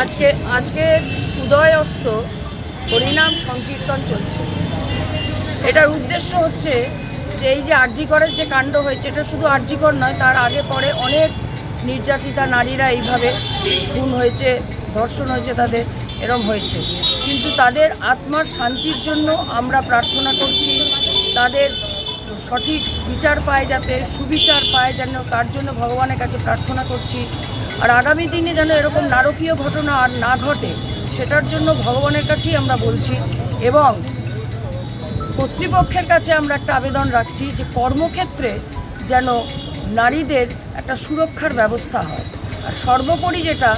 আজকে আজকে উদয় অস্ত হরিনাম সংকীর্তন চলছে। এটার উদ্দেশ্য হচ্ছে যে এই যে আরজিকরের যে কাণ্ড হয়েছে, এটা শুধু আরজিকর নয়, তার আগে পরে অনেক নির্যাতিতা নারীরা এইভাবে খুন হয়েছে, ধর্ষণ হয়েছে তাদের, এরম হয়েছে। কিন্তু তাদের আত্মার শান্তির জন্য আমরা প্রার্থনা করছি, তাদের সঠিক বিচার পায় যাতে, সুবিচার পায় যেন, তার জন্য ভগবানের কাছে প্রার্থনা করছি। আর আগামী দিনে যেন এরকম নারকীয় ঘটনা আর না ঘটে, সেটার জন্য ভগবানের কাছেই আমরা বলছি এবং কর্তৃপক্ষের কাছে আমরা একটা আবেদন রাখছি যে কর্মক্ষেত্রে যেন নারীদের একটা সুরক্ষার ব্যবস্থা হয়। আর সর্বোপরি যেটা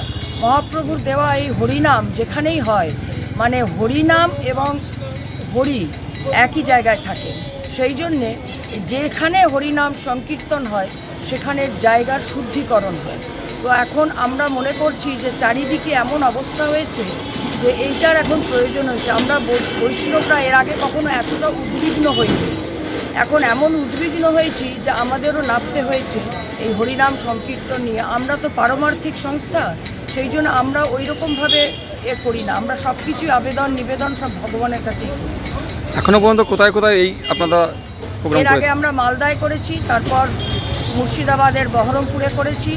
মহাপ্রভুর দেওয়া এই হরিনাম যেখানেই হয় মানে হরিনাম এবং হরি একই জায়গায় থাকে। সেই জন্যে যেখানে হরিনাম সংকীর্তন হয় সেখানে জায়গার শুদ্ধিকরণ হয়। তো এখন আমরা মনে করছি যে চারিদিকে এমন অবস্থা হয়েছে যে এইটার এখন প্রয়োজন হয়েছে। আমরা বৈষ্ণবরা এর আগে কখনো এতটা উদ্বিগ্ন হইনি। এখন এমন উদ্বিগ্ন হয়েছি যে আমাদেরও নামতে হয়েছে এই হরিনাম সংকীর্তন নিয়ে। আমরা তো পারমার্থিক সংস্থা সেই জন্য আমরা ওই রকমভাবে এ করি না। আমরা সব কিছুই আবেদন নিবেদন সব ভগবানের কাছে করি। এখনও পর্যন্ত কোথায় কোথায় এই আপনারা এর আগে আমরা মালদায় করেছি তারপর মুর্শিদাবাদের বহরমপুরে করেছি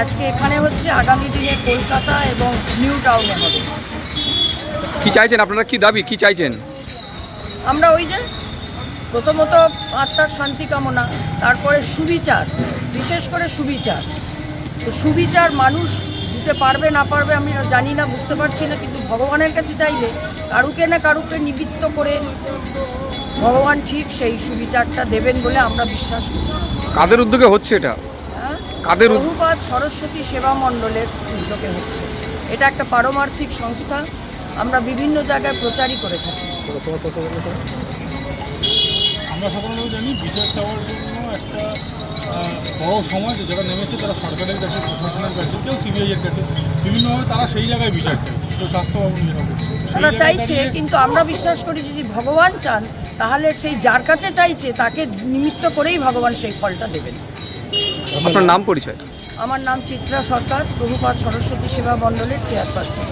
আজকে এখানে হচ্ছে আগামী দিনে কলকাতা এবং নিউ টাউনে হবে। কি চাইছেন? আপনারা কি দাবি? কি চাইছেন? আমরা ওই যে প্রথমত আত্মার শান্তি কামনা তারপরে সুবিচার বিশেষ করে সুবিচার। তো সুবিচার মানুষ দিতে পারবে না পারবে আমি জানি না বুঝতে পারছি না কিন্তু ভগবানের কাছে চাইলে কারুকে না কারুকে নিবৃত্ত করে ভগবান ঠিক সেই সুবিচারটা দেবেন বলে আমরা বিশ্বাস করি। কাদের উদ্যোগে হচ্ছে এটা? কাদের উদ- সরস্বতী সেবা মণ্ডলের উদ্যোগে হচ্ছে। এটা একটা পারমার্থিক সংস্থা। আমরা বিভিন্ন জায়গায় প্রচারই করে থাকি। আমরা সাধারণত জানি বিচার চাওয়ার জন্য একটা বড় সমাজ যারা নেমেছে তারা সরকারের কাছে প্রশাসনের কাছে কেউ সিবিআইয়ের কাছে বিভিন্নভাবে তারা সেই জায়গায় বিচার চাইছে। স্বাস্থ্য তারা চাইছে কিন্তু আমরা বিশ্বাস করি যে যদি ভগবান চান তাহলে সেই যার কাছে চাইছে তাকে নিমিত্ত করেই ভগবান সেই ফলটা দেবেন। আপনার নাম পরিচয়? আমার নাম চিত্রা সরকার প্রভুপাত সরস্বতী সেবা মণ্ডলের চেয়ারপারসন।